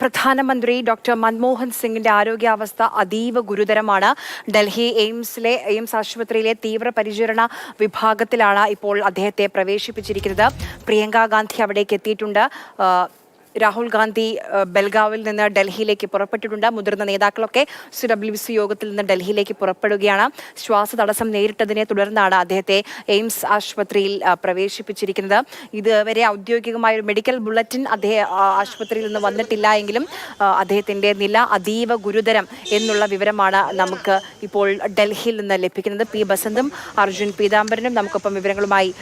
പ്രധാനമന്ത്രി ഡോക്ടർ മൻമോഹൻ സിംഗിന്റെ ആരോഗ്യാവസ്ഥ അതീവ ഗുരുതരമാണ്. ഡൽഹി എയിംസിലെ എയിംസ് ആശുപത്രിയിലെ തീവ്രപരിചരണ വിഭാഗത്തിലാണ് ഇപ്പോൾ അദ്ദേഹത്തെ പ്രവേശിപ്പിച്ചിരിക്കുന്നത്. പ്രിയങ്ക ഗാന്ധി അവിടേക്ക് എത്തിയിട്ടുണ്ട്. രാഹുൽ ഗാന്ധി ബൽഗാവിൽ നിന്ന് ഡൽഹിയിലേക്ക് പുറപ്പെട്ടിട്ടുണ്ട്. മുതിർന്ന നേതാക്കളൊക്കെ സി ഡബ്ല്യു സി യോഗത്തിൽ നിന്ന് ഡൽഹിയിലേക്ക് പുറപ്പെടുകയാണ്. ശ്വാസ തടസ്സം നേരിട്ടതിനെ തുടർന്നാണ് അദ്ദേഹത്തെ എയിംസ് ആശുപത്രിയിൽ പ്രവേശിപ്പിച്ചിരിക്കുന്നത്. ഇതുവരെ ഔദ്യോഗികമായ ഒരു മെഡിക്കൽ ബുള്ളറ്റിൻ അദ്ദേഹം ആശുപത്രിയിൽ നിന്ന് വന്നിട്ടില്ല എങ്കിലും അദ്ദേഹത്തിന്റെ നില അതീവ ഗുരുതരം എന്നുള്ള വിവരമാണ് നമുക്ക് ഇപ്പോൾ ഡൽഹിയിൽ നിന്ന് ലഭിക്കുന്നത്. പി. ബസന്തും അർജുൻ പീതാംബരനും നമുക്കൊപ്പം വിവരങ്ങളുമായി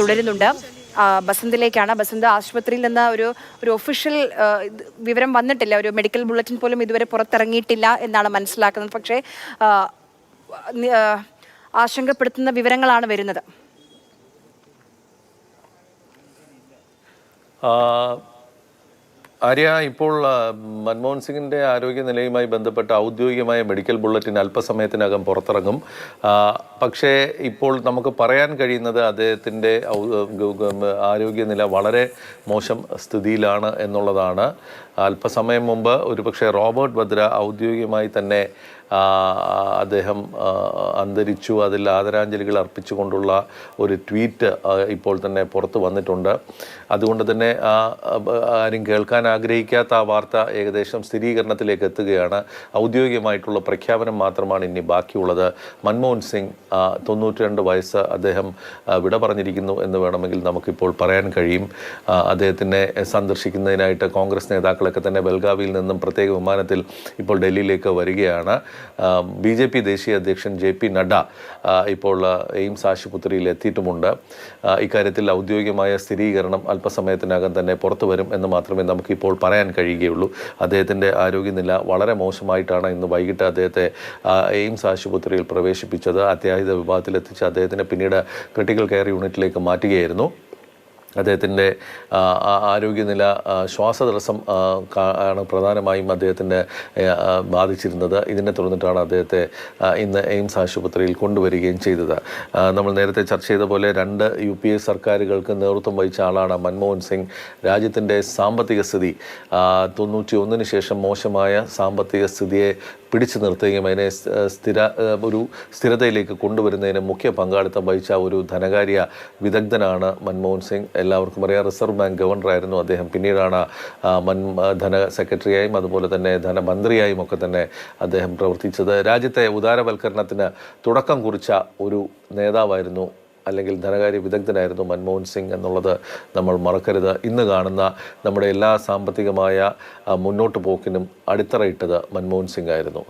തുടരുന്നുണ്ട്. ബസന്തിലേക്കാണ്. ബസന്ത് ആശുപത്രിയിൽ നിന്ന് ഒരു ഒരു ഒഫീഷ്യൽ വിവരം വന്നിട്ടില്ല. ഒരു മെഡിക്കൽ ബുള്ളറ്റിൻ പോലും ഇതുവരെ പുറത്തിറങ്ങിയിട്ടില്ല എന്നാണ് മനസ്സിലാക്കുന്നത്. പക്ഷേ ആശങ്കപ്പെടുത്തുന്ന വിവരങ്ങളാണ് വരുന്നത്. ആര്യ ഇപ്പോൾ മൻമോഹൻ സിംഗിന്റെ ആരോഗ്യനിലയുമായി ബന്ധപ്പെട്ട ഔദ്യോഗികമായ മെഡിക്കൽ ബുള്ളറ്റിൻ അല്പസമയത്തിനകം പുറത്തിറങ്ങും. പക്ഷേ ഇപ്പോൾ നമുക്ക് പറയാൻ കഴിയുന്നത് അദ്ദേഹത്തിന്റെ ആരോഗ്യനില വളരെ മോശം സ്ഥിതിയിലാണ് എന്നുള്ളതാണ്. അല്പസമയം മുമ്പ് ഒരുപക്ഷെ റോബർട്ട് ഭദ്ര ഔദ്യോഗികമായി തന്നെ അദ്ദേഹം അന്തരിച്ചു. അതിൽ ആദരാഞ്ജലികൾ അർപ്പിച്ചുകൊണ്ടുള്ള ഒരു ട്വീറ്റ് ഇപ്പോൾ തന്നെ പുറത്ത് വന്നിട്ടുണ്ട്. അതുകൊണ്ട് തന്നെ ആരും കേൾക്കാൻ ആഗ്രഹിക്കാത്ത ആ വാർത്ത ഏകദേശം സ്ഥിരീകരണത്തിലേക്ക് എത്തുകയാണ്. ഔദ്യോഗികമായിട്ടുള്ള പ്രഖ്യാപനം മാത്രമാണ് ഇനി ബാക്കിയുള്ളത്. മൻമോഹൻ സിംഗ് ആ, തൊണ്ണൂറ്റി രണ്ട് വയസ്സ് അദ്ദേഹം വിട പറഞ്ഞിരിക്കുന്നു എന്ന് വേണമെങ്കിൽ നമുക്കിപ്പോൾ പറയാൻ കഴിയും. അദ്ദേഹത്തിനെ സന്ദർശിക്കുന്നതിനായിട്ട് കോൺഗ്രസ് നേതാക്കളൊക്കെ തന്നെ ബൽഗാവിയിൽ നിന്നും പ്രത്യേക വിമാനത്തിൽ ഇപ്പോൾ ഡൽഹിയിലേക്ക് വരികയാണ്. ബി ജെ പി ദേശീയ അധ്യക്ഷൻ ജെ പി നഡ്ഡ ഇപ്പോൾ എയിംസ് ആശുപത്രിയിൽ എത്തിയിട്ടുമുണ്ട്. ഇക്കാര്യത്തിൽ ഔദ്യോഗികമായ സ്ഥിരീകരണം അല്പസമയത്തിനകം തന്നെ പുറത്തു വരും എന്ന് മാത്രമേ നമുക്കിപ്പോൾ പറയാൻ കഴിയുകയുള്ളൂ. അദ്ദേഹത്തിന്റെ ആരോഗ്യനില വളരെ മോശമായിട്ടാണ് ഇന്ന് വൈകിട്ട് അദ്ദേഹത്തെ എയിംസ് ആശുപത്രിയിൽ പ്രവേശിപ്പിച്ചത്. അത്യാഹിത വിഭാഗത്തിൽ എത്തിച്ച് അദ്ദേഹത്തിനെ പിന്നീട് ക്രിട്ടിക്കൽ കെയർ യൂണിറ്റിലേക്ക് മാറ്റുകയായിരുന്നു. അദ്ദേഹത്തിന്റെ ആരോഗ്യനില ശ്വാസതടസ്സം ആണ് പ്രധാനമായും അദ്ദേഹത്തിന്റെ ബാധിച്ചിരുന്നത്. ഇതിനെ തുടർന്നിട്ടാണ് അദ്ദേഹത്തെ ഇന്ന് എയിംസ് ആശുപത്രിയിൽ കൊണ്ടുവരികയും ചെയ്തത്. നമ്മൾ നേരത്തെ ചർച്ച ചെയ്ത പോലെ രണ്ട് യു പി എ സർക്കാരുകൾക്ക് നേതൃത്വം വഹിച്ച ആളാണ് മൻമോഹൻ സിംഗ്. രാജ്യത്തിന്റെ സാമ്പത്തിക സ്ഥിതി തൊണ്ണൂറ്റി ഒന്നിന് ശേഷം മോശമായ സാമ്പത്തിക സ്ഥിതിയെ പിടിച്ചു നിർത്തുകയും അതിനെ സ്ഥിര ഒരു സ്ഥിരതയിലേക്ക് കൊണ്ടുവരുന്നതിന് മുഖ്യ പങ്കാളിത്തം വഹിച്ച ഒരു ധനകാര്യ വിദഗ്ധനാണ് മൻമോഹൻ സിംഗ്. എല്ലാവർക്കും അറിയാം റിസർവ് ബാങ്ക് ഗവർണറായിരുന്നു അദ്ദേഹം. പിന്നീടാണ് മൻ ധന സെക്രട്ടറിയായും അതുപോലെ തന്നെ ധനമന്ത്രിയായും ഒക്കെ തന്നെ അദ്ദേഹം പ്രവർത്തിച്ചത്. രാജ്യത്തെ ഉദാരവൽക്കരണത്തിന് തുടക്കം കുറിച്ച ഒരു നേതാവായിരുന്നു അല്ലെങ്കിൽ ധനകാര്യ വിദഗ്ധനായിരുന്നു മൻമോഹൻ സിംഗ് എന്നുള്ളത് നമ്മൾ മറക്കരുത്. ഇന്ന് കാണുന്ന നമ്മുടെ എല്ലാ സാമ്പത്തികമായ മുന്നോട്ട് പോക്കിനും അടിത്തറയിട്ടത് മൻമോഹൻ സിംഗ് ആയിരുന്നു.